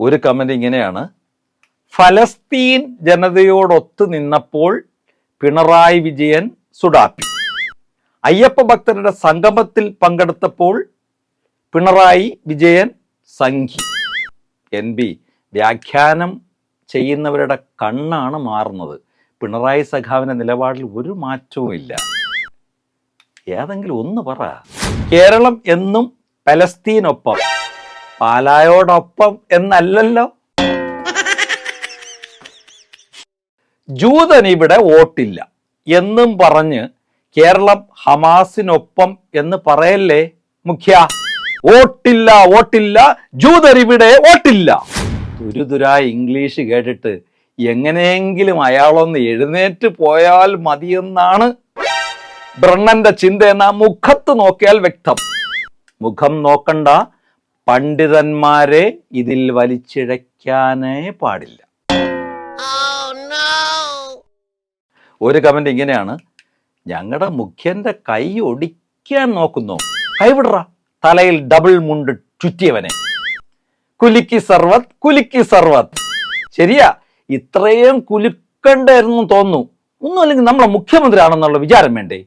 ഒരു കമന്റ് ഇങ്ങനെയാണ്. ഫലസ്തീൻ ജനതയോടൊത്ത് നിന്നപ്പോൾ പിണറായി വിജയൻ സുഡാപ്പി. അയ്യപ്പ ഭക്തരുടെ സംഗമത്തിൽ പങ്കെടുത്തപ്പോൾ പിണറായി വിജയൻ സംഘി. എൻ ബി വ്യാഖ്യാനം ചെയ്യുന്നവരുടെ കണ്ണാണ് മാറുന്നത്. പിണറായി സഖാവിന്റെ നിലപാടിൽ ഒരു മാറ്റവും ഇല്ല. ഏതെങ്കിലും ഒന്ന് പറ. കേരളം എന്നും പലസ്തീനൊപ്പം പാലായോടൊപ്പം എന്നല്ലല്ലോ. ജൂതൻ ഇവിടെ വോട്ടില്ല. എന്നും പറഞ്ഞ് കേരളം ഹമാസിനൊപ്പം എന്ന് പറയല്ലേ മുഖ്യ? വോട്ടില്ല വോട്ടില്ല. ജൂതർ ഇവിടെ വോട്ടില്ല. തുരുതുരാ ഇംഗ്ലീഷ് കേട്ടിട്ട് എങ്ങനെയെങ്കിലും അയാളൊന്ന് എഴുന്നേറ്റ് പോയാൽ മതിയെന്നാണ് ബ്രണ്ണന്റെ ചിന്ത എന്ന മുഖത്ത് നോക്കിയാൽ വ്യക്തം. മുഖം നോക്കണ്ട പണ്ഡിതന്മാരെ ഇതിൽ വലിച്ചിഴയ്ക്കാനേ പാടില്ല. ഒരു കമന്റ് ഇങ്ങനെയാണ്. ഞങ്ങളുടെ മുഖ്യന്റെ കൈ ഒടിക്കാൻ നോക്കുന്നു. കൈവിടറ തലയിൽ ഡബിൾ മുണ്ട് ചുറ്റിയവനെ. കുലുക്കി സർവത് കുലുക്കി സർവത്. ശരിയാ. ഇത്രയും കുലുക്കണ്ടായിരുന്നു തോന്നുന്നു. ഒന്നും അല്ലെങ്കിൽ നമ്മളെ മുഖ്യമന്ത്രി ആണെന്നുള്ള വിചാരം വേണ്ടേ?